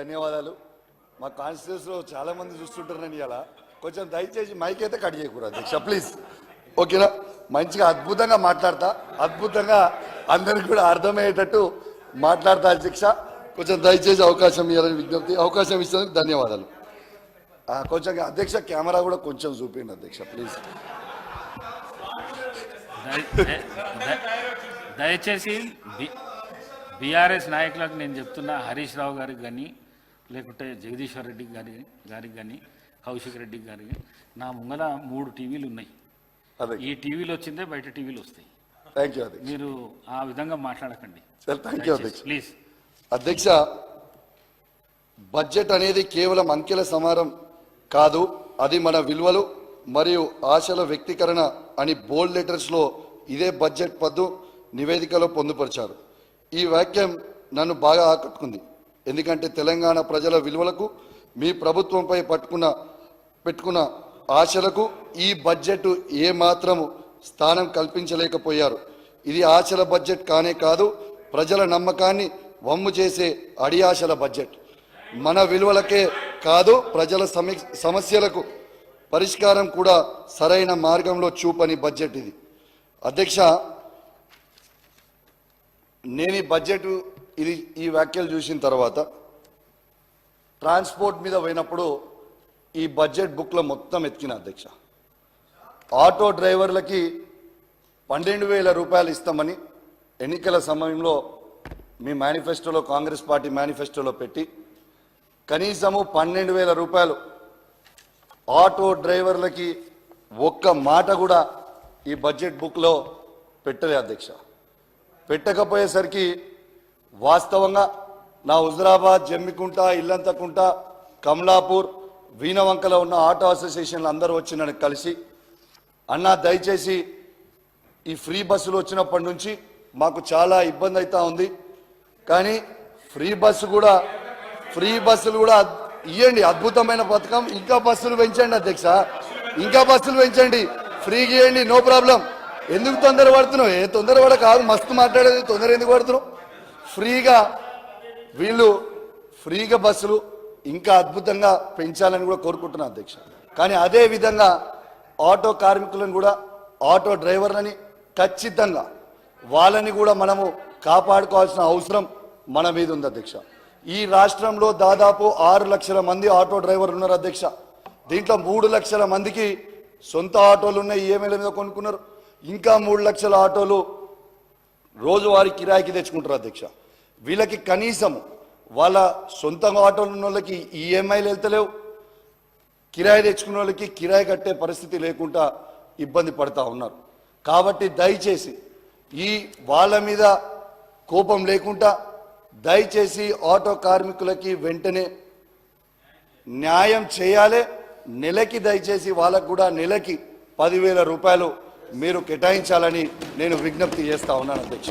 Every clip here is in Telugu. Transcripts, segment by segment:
ధన్యవాదాలు. మా కాన్స్టిట్యూన్స్లో చాలామంది చూస్తుంటారు చూస్తుంటారని ఇలా. కొంచెం దయచేసి మైక్ అయితే కట్ చేయకూడదు అధ్యక్ష ప్లీజ్. ఓకేనా? మంచిగా అద్భుతంగా మాట్లాడతా. అద్భుతంగా అందరికి కూడా అర్థమయ్యేటట్టు మాట్లాడతా అధ్యక్ష. కొంచెం దయచేసి అవకాశం ఇవ్వాలని విజ్ఞప్తి అవకాశం ఇచ్చినందుకు ధన్యవాదాలు. కొంచెం అధ్యక్ష కెమెరా కూడా కొంచెం చూపిండి అధ్యక్ష ప్లీజ్. దయచేసి బీఆర్ఎస్ నాయకులకు నేను చెప్తున్నా హరీష్ రావు గారికి కానీ లేకుంటే జగదీశ్వర్ రెడ్డి గారి గారికి కానీ కౌశిక్ రెడ్డి గారికి నా ముంగల మూడు టీవీలు ఉన్నాయి. అదే. ఈ టీవీలు వచ్చిందే బయట టీవీలు వస్తాయి. థ్యాంక్ యూ అధ్యక్ష మీరు ఆ విధంగా మాట్లాడకండి. సార్ థ్యాంక్ యూ అధ్యక్ష ప్లీజ్ అధ్యక్ష బడ్జెట్ అనేది కేవలం అంకెల సమారం కాదు అది మన విలువలు మరియు ఆశల వ్యక్తీకరణ అని బోల్డ్ లెటర్స్లో ఇదే బడ్జెట్ పద్దు నివేదికలో పొందుపరిచారు. ఈ వాక్యం నన్ను బాగా ఆకట్టుకుంది. ఎందుకంటే తెలంగాణ ప్రజల విలువలకు మీ ప్రభుత్వంపై పట్టుకున్న పెట్టుకున్న ఆశలకు ఈ బడ్జెట్ ఏమాత్రము స్థానం కల్పించలేకపోయారు. ఇది ఆశల బడ్జెట్ కానే కాదు ప్రజల నమ్మకాన్ని వమ్ము చేసే అడియాశల బడ్జెట్. మన విలువలకే కాదు ప్రజల సమీ- సమస్యలకు పరిష్కారం కూడా సరైన మార్గంలో చూపని బడ్జెట్ ఇది. అధ్యక్ష నేను ఈ బడ్జెట్ ఇది ఈ వ్యాఖ్యలు చూసిన తర్వాత ట్రాన్స్పోర్ట్ మీద పోయినప్పుడు ఈ బడ్జెట్ బుక్లో మొత్తం ఎత్తికిన అధ్యక్ష. ఆటో డ్రైవర్లకి పన్నెండు వేల రూపాయలు ఇస్తామని ఎన్నికల సమయంలో మీ మేనిఫెస్టోలో కాంగ్రెస్ పార్టీ మేనిఫెస్టోలో పెట్టి కనీసము పన్నెండు వేల రూపాయలు ఆటో డ్రైవర్లకి ఒక్క మాట కూడా ఈ బడ్జెట్ బుక్లో పెట్టలే అధ్యక్ష. పెట్టకపోయేసరికి వాస్తవంగా నా హుజరాబాద్ జమ్మికుంట ఇల్లంతకుంట కమలాపూర్ వీణవంకలో ఉన్న ఆటో అసోసియేషన్లు అందరూ వచ్చి నన్ను కలిసి అన్నా దయచేసి ఈ ఫ్రీ బస్సులు వచ్చినప్పటి నుంచి మాకు చాలా ఇబ్బంది అవుతా ఉంది. కానీ ఫ్రీ బస్సు కూడా ఫ్రీ బస్సులు కూడా ఇవ్వండి అద్భుతమైన పథకం. ఇంకా బస్సులు పెంచండి అధ్యక్ష. ఇంకా బస్సులు పెంచండి. ఫ్రీగా ఇవ్వండి నో ప్రాబ్లం. ఎందుకు తొందర పడుతున్నావు ఏ తొందర పడ కాదు మస్తు మాట్లాడేది తొందర ఎందుకు పడుతున్నావు? ఫ్రీగా వీళ్ళు ఫ్రీగా బస్సులు ఇంకా అద్భుతంగా పెంచాలని కూడా కోరుకుంటున్నాను అధ్యక్ష. కానీ అదే విధంగా ఆటో కార్మికులను కూడా ఆటో డ్రైవర్లని ఖచ్చితంగా వాళ్ళని కూడా మనము కాపాడుకోవాల్సిన అవసరం మన మీద ఉంది అధ్యక్ష. ఈ రాష్ట్రంలో దాదాపు ఆరు లక్షల మంది ఆటో డ్రైవర్లు ఉన్నారు అధ్యక్ష. దీంట్లో మూడు లక్షల మందికి సొంత ఆటోలు ఉన్నాయి ఈఎంఐల మీద కొనుక్కున్నారు? ఇంకా మూడు లక్షల ఆటోలు రోజువారీ కిరాయికి తెచ్చుకుంటారు అధ్యక్ష. వీళ్ళకి కనీసం వాళ్ళ సొంత ఆటోలు ఉన్న వాళ్ళకి ఈఎంఐలు వెళ్తలేవు. కిరాయి తెచ్చుకున్న వాళ్ళకి కిరాయి కట్టే పరిస్థితి లేకుండా ఇబ్బంది పడతా ఉన్నారు. కాబట్టి దయచేసి ఈ వాళ్ళ మీద కోపం లేకుండా దయచేసి ఆటో కార్మికులకి వెంటనే న్యాయం చేయాలి. నెలకి దయచేసి వాళ్ళకు కూడా నెలకి పదివేల రూపాయలు మీరు కేటాయించాలని నేను విజ్ఞప్తి చేస్తా ఉన్నాను అధ్యక్ష.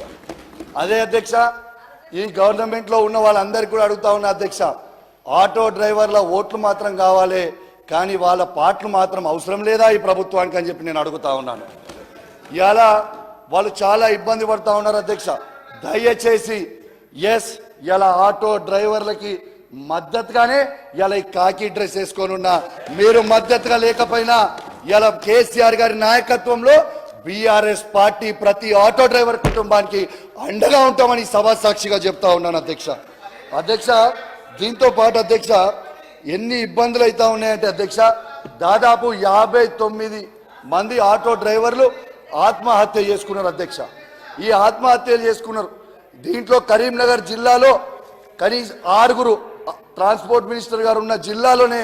అదే అధ్యక్ష ఈ గవర్నమెంట్లో ఉన్న వాళ్ళందరికీ కూడా అడుగుతా ఉన్నా అధ్యక్ష ఆటో డ్రైవర్ల ఓట్లు మాత్రం కావాలి కానీ వాళ్ళ పాటలు మాత్రం అవసరం లేదా ఈ ప్రభుత్వానికి అని చెప్పి నేను అడుగుతా ఉన్నాను. ఇవాళ వాళ్ళు చాలా ఇబ్బంది పడుతూ ఉన్నారు అధ్యక్ష. దయచేసి ఎస్ ఇలా ఆటో డ్రైవర్లకి మద్దతుగానే ఇలా ఈ కాకి డ్రెస్ వేసుకొని ఉన్నా. మీరు మద్దతుగా లేకపోయినా ఇలా కేసీఆర్ గారి నాయకత్వంలో బీఆర్ఎస్ పార్టీ ప్రతి ఆటో డ్రైవర్ కుటుంబానికి అండగా ఉంటామని సభా సాక్షిగా చెప్తా ఉన్నాను అధ్యక్ష. అధ్యక్ష దీంతో పాటు అధ్యక్ష ఎన్ని ఇబ్బందులు అవుతా ఉన్నాయంటే అధ్యక్ష దాదాపు యాభై తొమ్మిది మంది ఆటో డ్రైవర్లు ఆత్మహత్య చేసుకున్నారు అధ్యక్ష. ఈ ఆత్మహత్యలు చేసుకున్నారు. దీంట్లో కరీంనగర్ జిల్లాలో కనీస ఆరుగురు ట్రాన్స్పోర్ట్ మినిస్టర్ గారు ఉన్న జిల్లాలోనే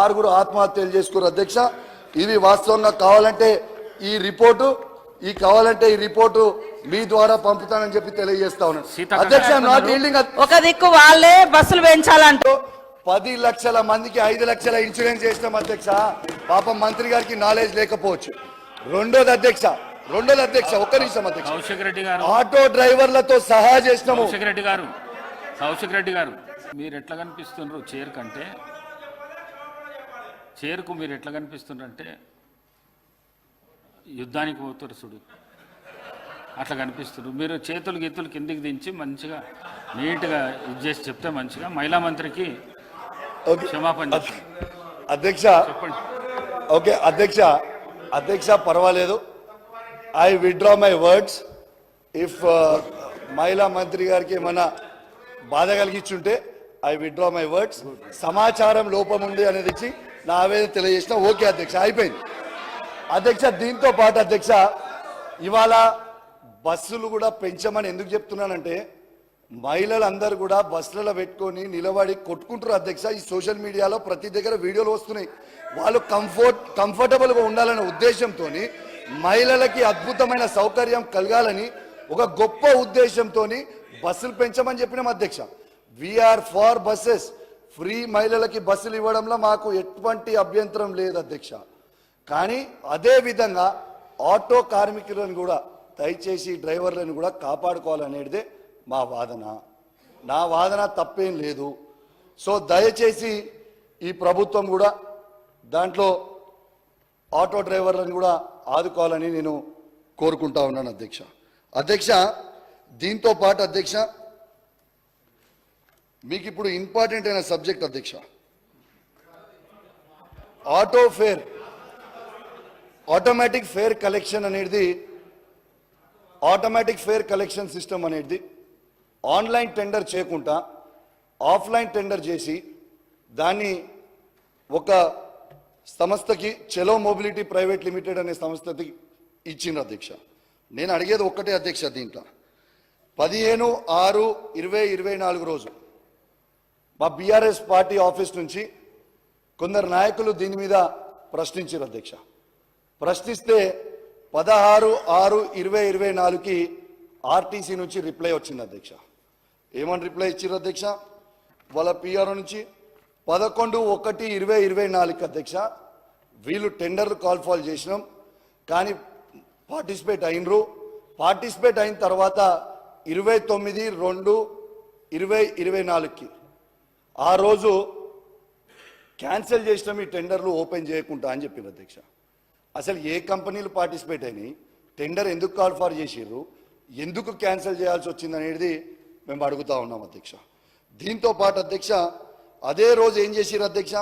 ఆరుగురు ఆత్మహత్యలు చేసుకున్నారు అధ్యక్ష. ఇది వాస్తవంగా కావాలంటే ఈ రిపోర్టు ఈ కావాలంటే ఈ రిపోర్టు మీ ద్వారా పంపుతానని చెప్పి తెలియజేస్తా ఉన్నాను. అధ్యక్ష ఒక దిక్కు వాళ్ళే బస్సులు పెంచాలంటూ పది లక్షల మందికి ఐదు లక్షల ఇన్సూరెన్స్ చేసినాం అధ్యక్ష. పాపం మంత్రి గారికి నాలెడ్జ్ లేకపోవచ్చు. రెండోది అధ్యక్ష రెండోది అధ్యక్ష ఒక్క నిమిషం అధ్యక్ష. కౌశిక్ రెడ్డి గారు. ఆటో డ్రైవర్లతో సహా చేసినాము. కౌశిక్ రెడ్డి గారు కౌశిక్ రెడ్డి గారు మీరు ఎట్లా కనిపిస్తున్నారు చైర్ కంటే చైర్కు మీరు ఎట్లా కనిపిస్తున్నారంటే యుద్ధానికి పోతారు చూడు. అట్లా కనిపిస్తారు మీరు చేతులు గీతులు కిందికి దించి మంచిగా నీట్గా ఇది చేసి చెప్తే మంచిగా మహిళా మంత్రికి ఓకే. క్షమాపణ. అధ్యక్ష చెప్పండి. ఓకే అధ్యక్ష అధ్యక్ష పర్వాలేదు. I withdraw my words if మహిళా మంత్రి గారికి ఏమన్నా బాధ కలిగించుంటే ఐ విత్డ్రా మై వర్డ్స్ సమాచారం లోపం ఉంది అనేది ఇచ్చి నా ఆవేదన తెలియజేసిన ఓకే అధ్యక్ష అయిపోయింది. అధ్యక్ష దీంతో పాటు అధ్యక్ష ఇవాళ బస్సులు కూడా పెంచమని ఎందుకు చెప్తున్నానంటే మహిళలందరూ కూడా బస్సులలో పెట్టుకొని నిలబడి కొట్టుకుంటారు అధ్యక్ష. ఈ సోషల్ మీడియాలో ప్రతి దగ్గర వీడియోలు వస్తున్నాయి. వాళ్ళు కంఫర్ట్ కంఫర్టబుల్గా ఉండాలనే ఉద్దేశంతో మహిళలకి అద్భుతమైన సౌకర్యం కలగాలని ఒక గొప్ప ఉద్దేశంతో బస్సులు పెంచమని చెప్పినాం అధ్యక్ష. వీఆర్ ఫార్ బస్సెస్ ఫ్రీ మహిళలకి బస్సులు ఇవ్వడంలో మాకు ఎటువంటి అభ్యంతరం లేదు అధ్యక్ష. కానీ అదే విధంగా ఆటో కార్మికులను కూడా దయచేసి డ్రైవర్లను కూడా కాపాడుకోవాలనేదే మా వాదన. నా వాదన తప్పేం లేదు. సో దయచేసి ఈ ప్రభుత్వం కూడా దాంట్లో ఆటో డ్రైవర్లను కూడా ఆదుకోవాలని నేను కోరుకుంటా ఉన్నాను అధ్యక్ష. అధ్యక్ష దీంతో పాటు అధ్యక్ష మీకు ఇప్పుడు ఇంపార్టెంట్ అయిన సబ్జెక్ట్ అధ్యక్ష. Auto fare. Automatic fare collection అనేది ఆటోమేటిక్ ఫేర్ కలెక్షన్ సిస్టమ్ అనేది ఆన్లైన్ టెండర్ చేయకుండా ఆఫ్లైన్ టెండర్ చేసి దాన్ని ఒక సంస్థకి చెలో మొబిలిటీ ప్రైవేట్ లిమిటెడ్ అనే సంస్థకి ఇచ్చిన అధ్యక్ష. నేను అడిగేది ఒక్కటే అధ్యక్ష దీంట్లో. పదిహేను ఆరు ఇరవై ఇరవై నాలుగు రోజు మా బీఆర్ఎస్ పార్టీ ఆఫీస్ నుంచి కొందరు నాయకులు దీని మీద ప్రశ్నించారు అధ్యక్ష. ప్రశ్నిస్తే పదహారు ఆరు ఇరవై ఇరవై నాలుగుకి ఆర్టీసీ నుంచి రిప్లై వచ్చింది అధ్యక్ష. ఏమని రిప్లై ఇచ్చారు అధ్యక్ష? వాళ్ళ పిఆర్ నుంచి పదకొండు ఒకటి ఇరవై ఇరవై నాలుగు అధ్యక్ష వీళ్ళు టెండర్ కాల్ ఫాల్ చేసినాం. కానీ పార్టిసిపేట్ అయినరు. పార్టిసిపేట్ అయిన తర్వాత ఇరవై తొమ్మిది రెండు ఇరవై ఇరవై నాలుగుకి ఆ రోజు క్యాన్సిల్ చేసినాం ఈ టెండర్లు ఓపెన్ చేయకుండా అని చెప్పింది అధ్యక్ష. అసలు ఏ కంపెనీలు పార్టిసిపేట్ అయినాయి? టెండర్ ఎందుకు కాల్ ఫార్ చేసిర్రు? ఎందుకు క్యాన్సిల్ చేయాల్సి వచ్చింది అనేది మేము అడుగుతా ఉన్నాం అధ్యక్ష. దీంతో పాటు అధ్యక్ష అదే రోజు ఏం చేసిర్రు అధ్యక్ష?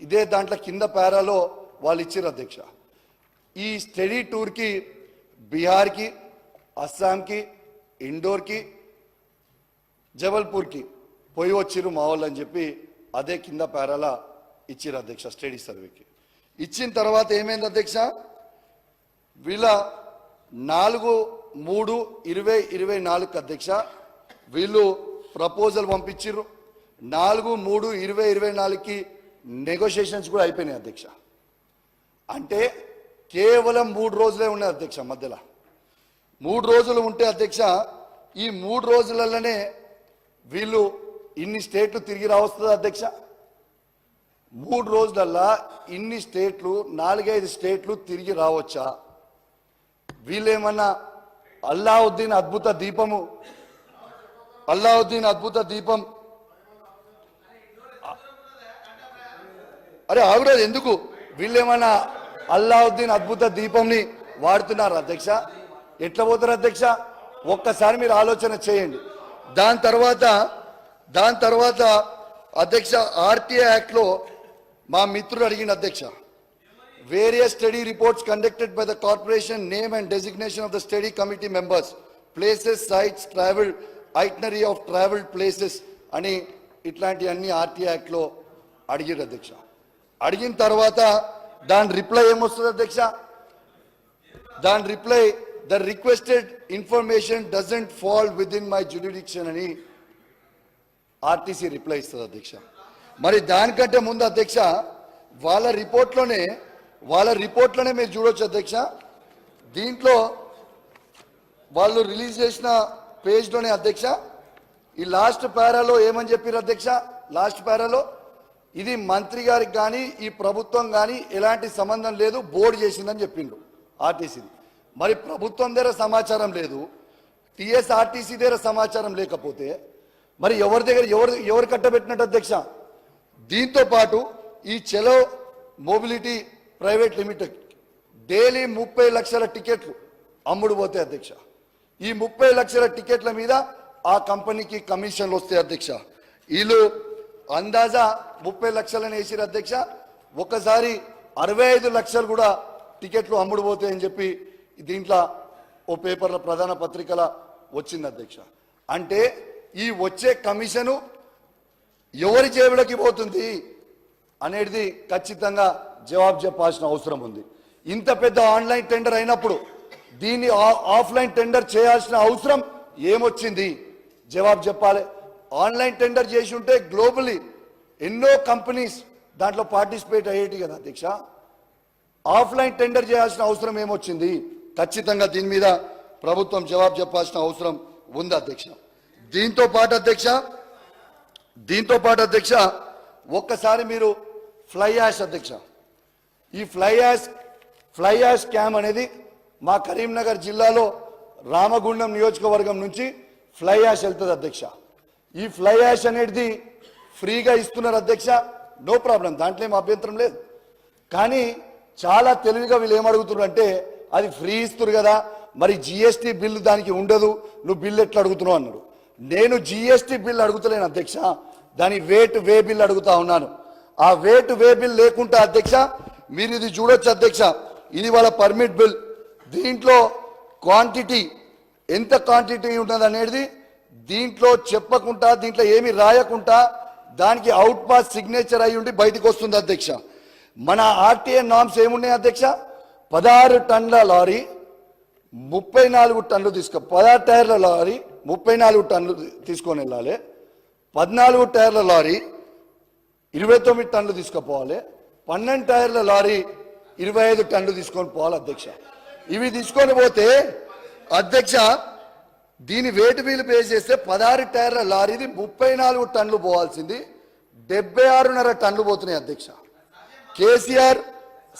ఇదే దాంట్లో కింద పేరాలో వాళ్ళు ఇచ్చిర్రు అధ్యక్ష. ఈ స్టడీ టూర్కి బీహార్కి అస్సాంకి ఇండోర్కి జబల్పూర్కి పోయి వచ్చిరు మా వాళ్ళు అని చెప్పి అదే కింద పేరాల ఇచ్చిర్రు అధ్యక్ష స్టడీ సర్వేకి. ఇచ్చిన తర్వాత ఏమైంది అధ్యక్ష? వీళ్ళ నాలుగు మూడు ఇరవై ఇరవై నాలుగు అధ్యక్ష వీళ్ళు ప్రపోజల్ పంపించిర్రు. నాలుగు మూడు ఇరవై ఇరవై నాలుగుకి నెగోషియేషన్స్ కూడా అయిపోయినాయి అధ్యక్ష. అంటే కేవలం మూడు రోజులే ఉన్నాయి అధ్యక్ష మధ్యలో. మూడు రోజులు ఉంటే అధ్యక్ష ఈ మూడు రోజులలోనే వీళ్ళు ఇన్ని స్టేట్లు తిరిగి రావస్తుంది అధ్యక్ష? మూడు రోజులల్లా ఇన్ని స్టేట్లు నాలుగైదు స్టేట్లు తిరిగి రావచ్చా? వీళ్ళేమన్నా అల్లావుద్దీన్ అద్భుత దీపము? అల్లావుద్దీన్ అద్భుత దీపం? అరే ఆవిడది ఎందుకు? వీళ్ళేమన్నా అల్లావుద్దీన్ అద్భుత దీపంని వాడుతున్నారు అధ్యక్ష? ఎట్లా పోతారు అధ్యక్ష? ఒక్కసారి మీరు ఆలోచన చేయండి. దాని తర్వాత దాని తర్వాత అధ్యక్ష ఆర్టీఐ యాక్ట్లో మా మిత్రుడు అడిగిన అధ్యక్ష various study reports conducted by the corporation name and designation of the study committee members places sites travel itinerary of traveled places అని ఇట్లాంటి అన్ని ఆర్టీ యాక్ట్ లో అడిగారు అధ్యక్ష అడిగిన తర్వాత దాని రిప్లై ఏమొస్తుంది అధ్యక్ష దాని reply the requested information doesn't fall within my jurisdiction అని ఆర్టీసీ రిప్లై ఇస్తుంది అధ్యక్ష. మరి దానికంటే ముందు అధ్యక్ష వాళ్ళ రిపోర్ట్లోనే వాళ్ళ రిపోర్ట్లోనే మీరు చూడొచ్చు అధ్యక్ష. దీంట్లో వాళ్ళు రిలీజ్ చేసిన పేజ్లోనే అధ్యక్ష ఈ లాస్ట్ పారాలో ఏమని చెప్పారు అధ్యక్ష? లాస్ట్ పారాలో ఇది మంత్రి గారికి కానీ ఈ ప్రభుత్వం కానీ ఎలాంటి సంబంధం లేదు బోర్డు చేసిందని చెప్పిండ్రు ఆర్టీసీది. మరి ప్రభుత్వం దగ్గర సమాచారం లేదు టీఎస్ఆర్టీసీ దగ్గర సమాచారం లేకపోతే మరి ఎవరి దగ్గర ఎవరు ఎవరు కట్టబెట్టినట్టు అధ్యక్ష? దీంతో పాటు ఈ చెలో మొబిలిటీ ప్రైవేట్ లిమిటెడ్ డైలీ ముప్పై లక్షల టికెట్లు అమ్ముడు పోతాయి అధ్యక్ష. ఈ ముప్పై లక్షల టికెట్ల మీద ఆ కంపెనీకి కమిషన్లు వస్తాయి అధ్యక్ష. వీళ్ళు అందాజా ముప్పై లక్షలని వేసిరు అధ్యక్ష. ఒకసారి అరవై ఐదు లక్షలు కూడా టికెట్లు అమ్ముడు పోతాయని చెప్పి దీంట్లో ఓ పేపర్ల ప్రధాన పత్రికల వచ్చింది అధ్యక్ష. అంటే ఈ వచ్చే కమిషను ఎవరి జేబులకి పోతుంది అనేది ఖచ్చితంగా జవాబు చెప్పాల్సిన అవసరం ఉంది. ఇంత పెద్ద ఆన్లైన్ టెండర్ అయినప్పుడు దీన్ని ఆఫ్లైన్ టెండర్ చేయాల్సిన అవసరం ఏమొచ్చింది? జవాబు చెప్పాలి. ఆన్లైన్ టెండర్ చేసి ఉంటే గ్లోబలీ ఎన్నో కంపెనీస్ దాంట్లో పార్టిసిపేట్ అయ్యేటి కదా అధ్యక్ష ఆఫ్లైన్ టెండర్ చేయాల్సిన అవసరం ఏమొచ్చింది? ఖచ్చితంగా దీని మీద ప్రభుత్వం జవాబు చెప్పాల్సిన అవసరం ఉంది అధ్యక్ష దీంతో పాటు అధ్యక్ష దీంతో పాటు అధ్యక్ష ఒక్కసారి మీరు ఫ్లై యాష్ అధ్యక్ష. ఈ fly ash fly ash camp అనేది మా కరీంనగర్ జిల్లాలో రామగుండం నియోజకవర్గం నుంచి ఫ్లై యాష్ వెళ్తుంది అధ్యక్ష. ఈ ఫ్లై యాష్ అనేది ఫ్రీగా ఇస్తున్నారు అధ్యక్ష. నో ప్రాబ్లం దాంట్లో ఏం అభ్యంతరం లేదు. కానీ చాలా తెలివిగా వీళ్ళు ఏమడుగుతున్నారు అంటే అది ఫ్రీ ఇస్తున్నారు కదా మరి జిఎస్టీ బిల్లు దానికి ఉండదు నువ్వు బిల్లు ఎట్లా అడుగుతున్నావు అన్నాడు నేను జిఎస్టీ బిల్ అడుగుతలేను అధ్యక్ష. దాని వేటు వే బిల్ అడుగుతా ఉన్నాను. ఆ వేటు వే బిల్ లేకుండా అధ్యక్ష మీరు ఇది చూడొచ్చు అధ్యక్ష. ఇది వాళ్ళ పర్మిట్ బిల్ దీంట్లో క్వాంటిటీ ఎంత క్వాంటిటీ ఉంటుంది అనేది దీంట్లో చెప్పకుండా దీంట్లో ఏమి రాయకుండా దానికి అవుట్ పాస్ సిగ్నేచర్ అయి ఉండి బయటకు వస్తుంది అధ్యక్ష. మన ఆర్టీఏ నామ్స్ ఏమున్నాయి అధ్యక్ష? పదహారు టన్నుల లారీ ముప్పై నాలుగు టన్నులు తీసుకో పదహారు టైర్ల లారీ ముప్పై నాలుగు టన్నులు తీసుకొని వెళ్ళాలి. పద్నాలుగు టైర్ల లారీ ఇరవై తొమ్మిది టన్నులు తీసుకుపోవాలి. పన్నెండు టైర్ల లారీ ఇరవై ఐదు టన్నులు తీసుకొని పోవాలి అధ్యక్ష. ఇవి తీసుకొని పోతే అధ్యక్ష దీని వేటు వీలు పే చేస్తే పదహారు టైర్ల లారీది ముప్పై నాలుగు టన్నులు పోవాల్సింది. డెబ్బై ఆరున్నర టన్నులు పోతున్నాయి అధ్యక్ష. కేసీఆర్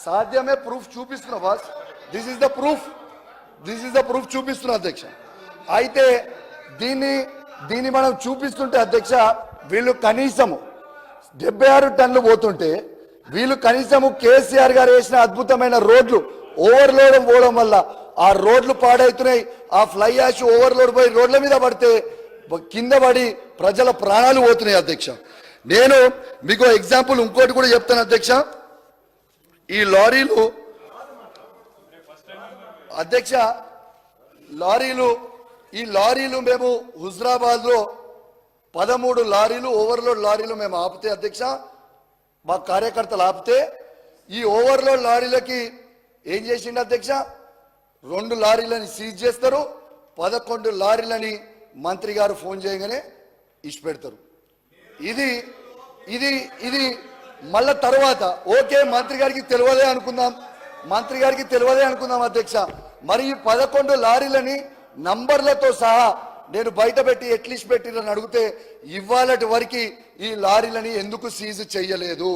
సాధ్యమే ప్రూఫ్ చూపిస్తున్నా boss. This is the proof this is the proof చూపిస్తున్నా అధ్యక్ష. అయితే దీన్ని దీన్ని మనం చూపిస్తుంటే అధ్యక్ష వీళ్ళు కనీసము డెబ్బై ఆరు టన్నులు పోతుంటే వీళ్ళు కనీసము కేసీఆర్ గారు వేసిన అద్భుతమైన రోడ్లు ఓవర్లోడ్ పోవడం వల్ల ఆ రోడ్లు పాడవుతున్నాయి ఆ ఫ్లై యాష్ ఓవర్లోడ్ పోయి రోడ్ల మీద పడితే కింద పడి ప్రజల ప్రాణాలు పోతున్నాయి అధ్యక్ష. నేను మీకు ఎగ్జాంపుల్ ఇంకోటి కూడా చెప్తాను అధ్యక్ష. ఈ లారీలు అధ్యక్ష లారీలు ఈ లారీలు మేము హుజరాబాద్లో పదమూడు లారీలు ఓవర్లోడ్ లారీలు మేము ఆపితే అధ్యక్ష మా కార్యకర్తలు ఆపితే ఈ ఓవర్లోడ్ లారీలకి ఏం చేసిండు అధ్యక్ష? రెండు లారీలని సీజ్ చేస్తారు పదకొండు లారీలని మంత్రి గారు ఫోన్ చేయగానే ఇచ్చి పెడతారు ఇది ఇది ఇది మళ్ళా తర్వాత ఓకే మంత్రి గారికి తెలియదే అనుకుందాం మంత్రి గారికి తెలియదే అనుకుందాం అధ్యక్ష. మరి ఈ పదకొండు లారీలని నంబర్లతో సహా నేను బయట పెట్టి ఎట్లీస్ట్ పెట్టినని అడిగితే ఇవాళటి వరకు ఈ లారీలని ఎందుకు సీజ్ చేయలేదు?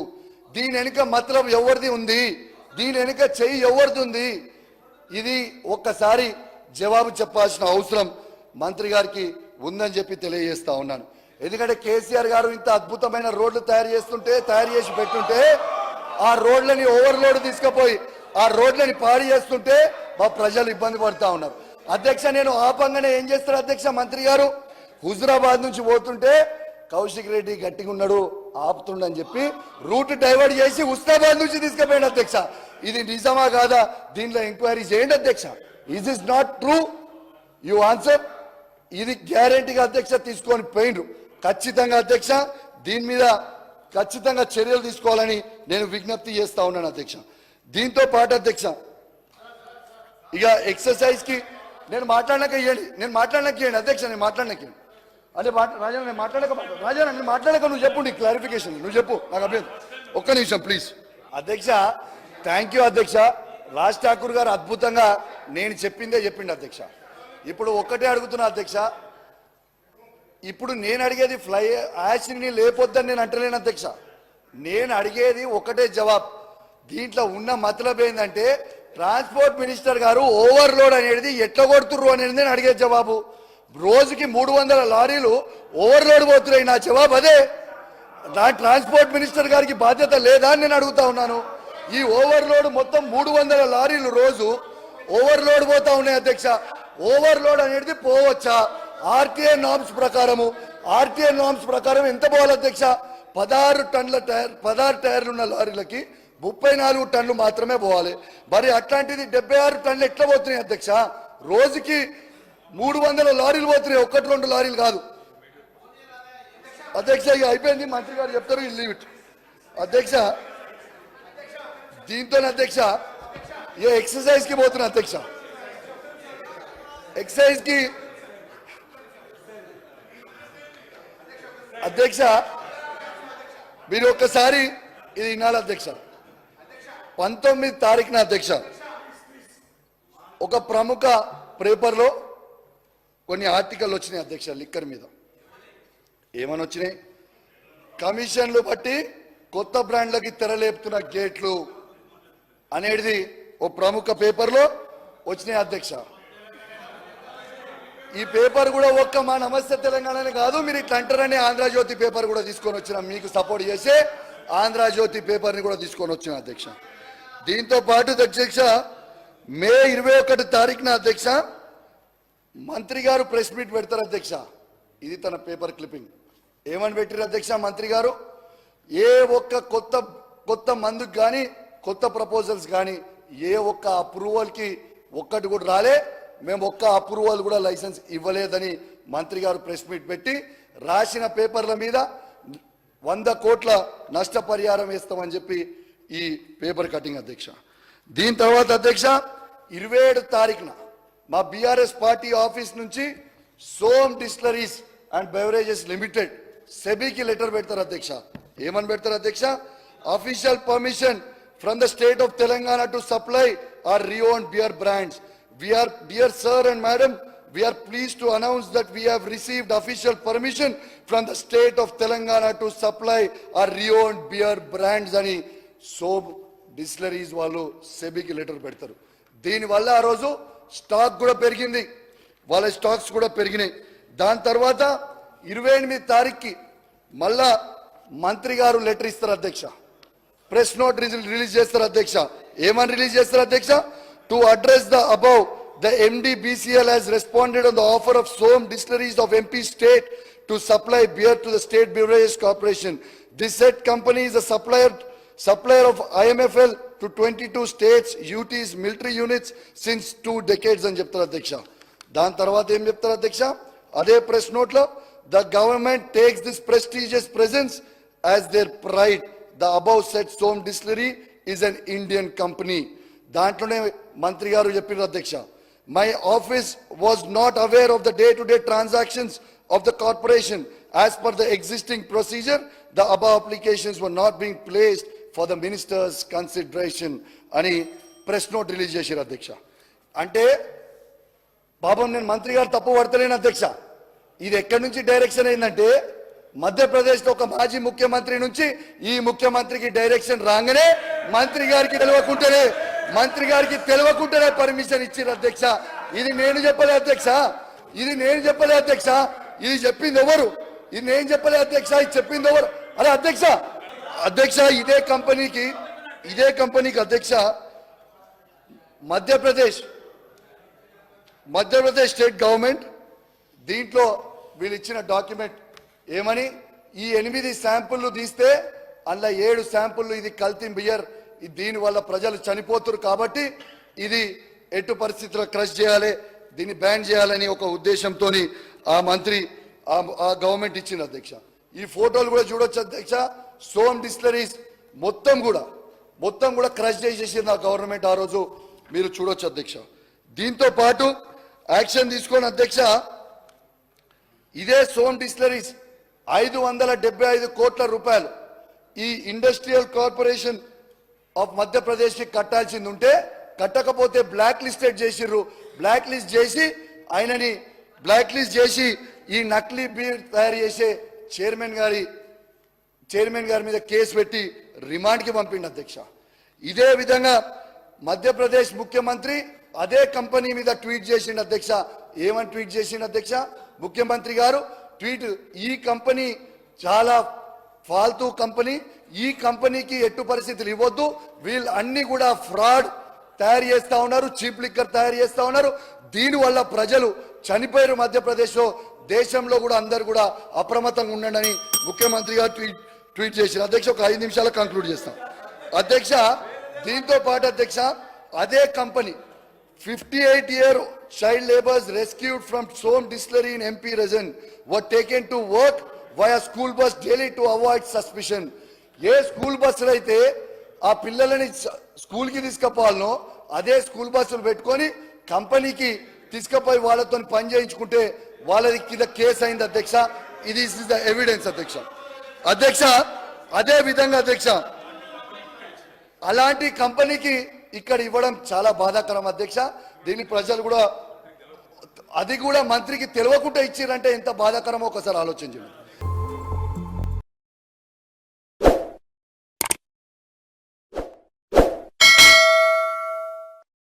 దీని వెనుక మతలం ఎవరిది ఉంది? దీని వెనుక చెయ్యి ఎవరిది ఉంది? ఇది ఒక్కసారి జవాబు చెప్పాల్సిన అవసరం మంత్రి గారికి ఉందని చెప్పి తెలియజేస్తా ఉన్నాను. ఎందుకంటే కేసీఆర్ గారు ఇంత అద్భుతమైన రోడ్లు తయారు చేస్తుంటే తయారు చేసి పెట్టుంటే ఆ రోడ్లని ఓవర్లోడ్ తీసుకుపోయి ఆ రోడ్లని పాడు చేస్తుంటే మా ప్రజలు ఇబ్బంది పడుతూ ఉన్నారు. అధ్యక్ష నేను ఆపంగానే ఏం చేస్తారు అధ్యక్ష మంత్రి గారు? హుజురాబాద్ నుంచి పోతుంటే కౌశిక్ రెడ్డి గట్టిగా ఉన్నాడు ఆపుతుండని చెప్పి రూట్ డైవర్ట్ చేసి ఉస్తాబాద్ నుంచి తీసుకుపోయాడు అధ్యక్ష. ఇది నిజమా కాదా? దీనిలో ఎంక్వైరీ చేయండి అధ్యక్ష. Is is not true you answer ఇది గ్యారంటీగా అధ్యక్ష తీసుకొని పోయిండ్రు ఖచ్చితంగా అధ్యక్ష దీని మీద ఖచ్చితంగా చర్యలు తీసుకోవాలని నేను విజ్ఞప్తి చేస్తా ఉన్నాను అధ్యక్ష. దీంతో పాటు అధ్యక్ష ఇక ఎక్సర్సైజ్కి నేను మాట్లాడక ఇవ్వండి నేను మాట్లాడక ఇవ్వండి అధ్యక్ష నేను మాట్లాడక ఇవ్వండి అంటే మాట్లా- రాజా నేను మాట్లాడక రాజా నేను మాట్లాడక నువ్వు చెప్పు నీ క్లారిఫికేషన్ నువ్వు చెప్పు నాకు అభ్యంతరం. ఒక్క నిమిషం ప్లీజ్ అధ్యక్ష థ్యాంక్ యూ అధ్యక్ష. రాజ్ ఠాకూర్ గారు అద్భుతంగా నేను చెప్పిందే చెప్పిండు అధ్యక్ష. ఇప్పుడు ఒక్కటే అడుగుతున్నా అధ్యక్ష. ఇప్పుడు నేను అడిగేది ఫ్లై యాసిడ్ని లేపొద్దని నేను అంటలేను అధ్యక్ష. నేను అడిగేది ఒకటే జవాబ్. దీంట్లో ఉన్న మతలబ్ ఏంటంటే ట్రాన్స్పోర్ట్ మినిస్టర్ గారు ఓవర్లోడ్ అనేది ఎట్లా కొడుతుర్రు అనేది నేను అడిగే జవాబు. రోజుకి మూడు వందల లారీలు ఓవర్లోడ్ పోతున్నాయి. నా జవాబు అదే. నా ట్రాన్స్పోర్ట్ మినిస్టర్ గారికి బాధ్యత లేదా అని నేను అడుగుతా ఉన్నాను. ఈ ఓవర్లోడ్ మొత్తం మూడు వందల లారీలు రోజు ఓవర్లోడ్ పోతా ఉన్నాయి అధ్యక్ష. ఓవర్లోడ్ అనేది పోవచ్చా? ఆర్టీఏ నామ్స్ ప్రకారము. ఆర్టీఏ నామ్స్ ప్రకారం ఎంత పోవాలి అధ్యక్ష? పదహారు టన్నుల టైర్ పదహారు టైర్లు ఉన్న లారీలకి ముప్పై నాలుగు టన్నులు మాత్రమే పోవాలి. మరి అట్లాంటిది డెబ్బై ఆరు టన్నులు ఎట్లా పోతున్నాయి అధ్యక్ష? రోజుకి మూడు వందల లారీలు పోతున్నాయి. ఒకటి రెండు లారీలు కాదు. అధ్యక్ష ఇక అయిపోయింది. మంత్రి గారు చెప్తారు లీవ్ ఇట్ అధ్యక్ష దీంతో అధ్యక్ష ఏ ఎక్సర్సైజ్కి పోతున్నా అధ్యక్ష. ఎక్సర్సైజ్కి అధ్యక్ష మీరు ఒక్కసారి ఇది వినాలి అధ్యక్ష. పంతొమ్మిది తారీఖున అధ్యక్ష ఒక ప్రముఖ పేపర్లో కొన్ని ఆర్టికల్ వచ్చినాయి అధ్యక్ష లిక్కర్ మీద. ఏమని వచ్చినాయి? కమిషన్లు బట్టి కొత్త బ్రాండ్లకి తెరలేపుతున్న గేట్లు అనేది ఓ ప్రముఖ పేపర్లో వచ్చినాయి అధ్యక్ష. ఈ పేపర్ కూడా ఒక్క మా నమస్తే తెలంగాణనే కాదు మీరు ఇట్లా అంటారని ఆంధ్రజ్యోతి పేపర్ కూడా తీసుకొని వచ్చిన మీకు సపోర్ట్ చేసే ఆంధ్రజ్యోతి పేపర్ని కూడా తీసుకొని వచ్చిన అధ్యక్ష. దీంతో పాటు అధ్యక్ష మే ఇరవై ఒకటి తారీఖున అధ్యక్ష మంత్రి గారు ప్రెస్ మీట్ పెడతారు అధ్యక్ష. ఇది తన పేపర్ క్లిప్పింగ్. ఏమని పెట్టారు అధ్యక్ష మంత్రి గారు? ఏ ఒక్క కొత్త కొత్త మందుకు కానీ కొత్త ప్రపోజల్స్ కానీ ఏ ఒక్క అప్రూవల్కి ఒక్కటి కూడా రాలే. మేము ఒక్క అప్రూవల్ కూడా లైసెన్స్ ఇవ్వలేదని మంత్రి గారు ప్రెస్ మీట్ పెట్టి రాసిన పేపర్ల మీద వంద కోట్ల నష్టపరిహారం వేస్తామని చెప్పి ఈ పేపర్ కటింగ్ అధ్యక్ష. దీని తర్వాత అధ్యక్ష ఇరవై ఏడు తారీఖున మా బీఆర్ఎస్ పార్టీ ఆఫీస్ నుంచి Som distilleries and beverages limited సెబీకి letter పెడతారు అధ్యక్ష. ఏమని పెడతారు అధ్యక్ష? Official permission from the state of Telangana to supply are rayon beer brands We dear dear and madam madam, please to announce that we that we have received official permission from the state of Telangana to supply beer brands అని సోప్ డిస్లరీస్ వాళ్ళు సెబీకి లెటర్ పెడతారు. దీనివల్ల ఆ రోజు స్టాక్ కూడా పెరిగింది. వాళ్ళ స్టాక్స్ కూడా పెరిగినాయి. దాని తర్వాత ఇరవై ఎనిమిది తారీఖుకి మళ్ళా మంత్రి గారు లెటర్ ఇస్తారు అధ్యక్ష. ప్రెస్ నోట్ రిలీజ్ చేస్తారు అధ్యక్ష. ఏమని రిలీజ్ చేస్తారు అధ్యక్ష? To address the above the MD BCL has responded on the offer of Som distilleries of MP state to supply beer to the state beverage corporation this said company is the supplier supplier of IMFL to 22 states, UTs, military units since two decades అని చెప్తారు అధ్యక్ష. దాని తర్వాత ఏం చెప్తారు అధ్యక్ష? అదే ప్రెస్ నోట్లో the government takes this prestigious presence as their pride the above said Som distillery is an Indian company దాంట్లోనే మంత్రి గారు చెప్పారు అధ్యక్ష my office was not aware of the day to day transactions of the corporation. As per the existing procedure the above applications were not being placed for the minister's consideration అని ప్రెస్ నోట్ రిలీజ్ చేశారు అధ్యక్ష. అంటే పాపం నేను మంత్రి గారు తప్పు పడతలేను అధ్యక్ష. ఇది ఎక్కడి నుంచి డైరెక్షన్ అయిందంటే మధ్యప్రదేశ్ ఒక మాజీ ముఖ్యమంత్రి నుంచి ఈ ముఖ్యమంత్రికి డైరెక్షన్ రాగానే మంత్రి గారికి తెలియకుంటేనే మంత్రి గారికి తెలియకుంటేనే పర్మిషన్ ఇచ్చారు అధ్యక్ష. ఇది నేను చెప్పలే అధ్యక్ష. ఇది నేను చెప్పలే అధ్యక్ష. ఇది చెప్పింది ఎవరు? ఇది నేను చెప్పలే అధ్యక్ష. ఇది చెప్పింది ఎవరు? అరే అధ్యక్ష అధ్యక్ష ఇదే కంపెనీకి ఇదే కంపెనీకి అధ్యక్ష మధ్యప్రదేశ్ మధ్యప్రదేశ్ స్టేట్ గవర్నమెంట్ దీంట్లో వీళ్ళు ఇచ్చిన డాక్యుమెంట్ ఏమని? ఈ ఎనిమిది శాంపుల్లు తీస్తే అందులో ఏడు శాంపుల్లు ఇది కల్తీ బియర్ దీనివల్ల ప్రజలు చనిపోతున్నారు కాబట్టి ఇది ఎటు పరిస్థితుల్లో క్రష్ చేయాలి దీన్ని బ్యాన్ చేయాలని ఒక ఉద్దేశంతో ఆ మంత్రి ఆ- ఆ గవర్నమెంట్ ఇచ్చింది అధ్యక్ష. ఈ ఫోటోలు కూడా చూడొచ్చు అధ్యక్ష. సోమ్ డిస్లరీస్ మొత్తం కూడా మొత్తం కూడా క్రష్ చేసేసింది ఆ గవర్నమెంట్ ఆ రోజు. మీరు చూడొచ్చు అధ్యక్ష. దీంతో పాటు యాక్షన్ తీసుకొని అధ్యక్ష ఇదే సోమ్ డిస్లరీస్ ఐదు వందల డెబ్బై ఐదు కోట్ల రూపాయలు ఈ ఇండస్ట్రియల్ కార్పొరేషన్ ఆఫ్ మధ్యప్రదేశ్కి కట్టాల్సింది ఉంటే కట్టకపోతే బ్లాక్ లిస్టెడ్ చేసిర్రు. బ్లాక్ లిస్ట్ చేసి ఆయనని బ్లాక్ లిస్ట్ చేసి ఈ నకిలీ బీర్ తయారు చేసే చైర్మన్ గారి చైర్మన్ గారి మీద కేసు పెట్టి రిమాండ్కి పంపిండు అధ్యక్ష. ఇదే విధంగా మధ్యప్రదేశ్ ముఖ్యమంత్రి అదే కంపెనీ మీద ట్వీట్ చేసిండు అధ్యక్ష. ఏమని ట్వీట్ చేసిండు అధ్యక్ష? ముఖ్యమంత్రి గారు ట్వీట్ ఈ కంపెనీ చాలా ఫాల్తూ కంపెనీ ఈ కంపెనీకి ఎట్టు పరిస్థితులు ఇవ్వద్దు వీళ్ళు అన్ని కూడా ఫ్రాడ్ తయారు చేస్తా ఉన్నారు చీప్ లిక్కర్ తయారు చేస్తా ఉన్నారు. దీనివల్ల ప్రజలు చనిపోయారు మధ్యప్రదేశ్లో దేశంలో కూడా అందరు కూడా అప్రమత్తంగా ఉండండి ముఖ్యమంత్రి గారు ట్వీట్ ట్వీట్ చేసిన అధ్యక్ష ఒక ఐదు నిమిషాలు కంక్లూడ్ చేస్తాం. అధ్యక్ష దీంతో పాటు అధ్యక్ష అదే company 58 year child laborers rescued from Som distillery in MP region were taken to work via school bus daily to avoid suspension A school బస్సులు అయితే ఆ పిల్లలని స్కూల్కి తీసుకుపోవాలనో అదే స్కూల్ బస్సులు పెట్టుకొని కంపెనీకి తీసుకుపోయి వాళ్ళతో పని చేయించుకుంటే వాళ్ళది కింద కేసు అయింది అధ్యక్ష. ఇది ఇస్ ద ఎవిడెన్స్ అధ్యక్ష. అధ్యక్ష అదే విధంగా అధ్యక్ష అలాంటి కంపెనీకి ఇక్కడ ఇవ్వడం చాలా బాధాకరం అధ్యక్ష. దీన్ని ప్రజలు కూడా అది కూడా మంత్రికి తెలియకుండా ఇచ్చిరంటే ఎంత బాధాకరమో ఒకసారి ఆలోచించండి.